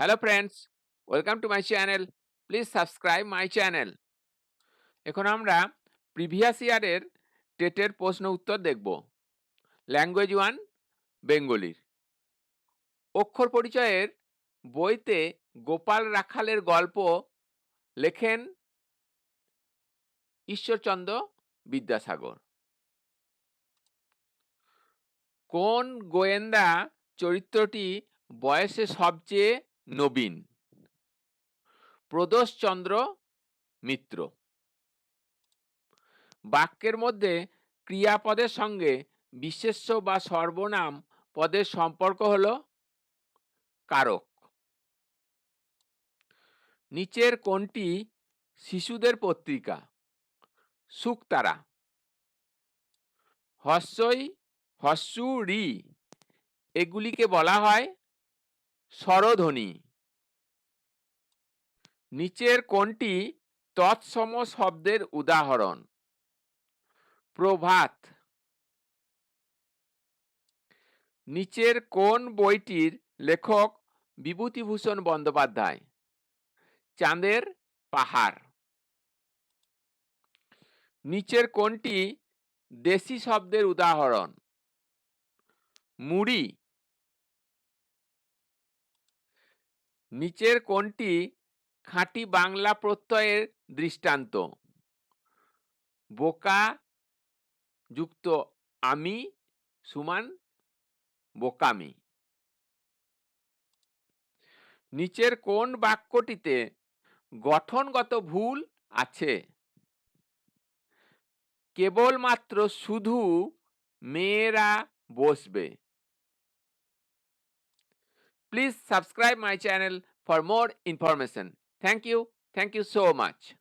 Hello friends welcome to my channel please subscribe my channel এখন আমরা previous ইয়ারের টেটের প্রশ্ন উত্তর দেখব। ল্যাঙ্গুয়েজ ওয়ান বেঙ্গলির অক্ষর পরিচয়ের বইতে গোপাল রাখালের গল্প লেখেন ঈশ্বরচন্দ্র বিদ্যাসাগর। কোন গোয়েন্দা চরিত্রটি বয়সে সবচেয়ে নবীন। প্রদোষচন্দ্র মিত্র। বাক্যের মধ্যে ক্রিয়াপদের সঙ্গে বিশেষ্য বা সর্বনাম পদের সম্পর্ক হল কারক। নিচের কোনটি শিশুদের পত্রিকা সুক্তারা হস্যই হস্যু রি এগুলিকে বলা হয় স্বরধ্বনি। নিচের কোনটি তৎসম শব্দের উদাহরণ। প্রভাত। নিচের কোন বইটির লেখক বিভূতিভূষণ বন্দ্যোপাধ্যায়। চাঁদের পাহাড়। নিচের কোনটি দেশি শব্দের উদাহরণ। মুড়ি। নিচের কোনটি খাঁটি বাংলা প্রত্যয়ের দৃষ্টান্ত। বোকা যুক্ত আমি সুমান বোকামি। নিচের কোন বাক্যটিতে গঠনগত ভুল আছে। কেবলমাত্র শুধু মেয়েরা বসবে। Please subscribe my channel for more information. Thank you. Thank you so much.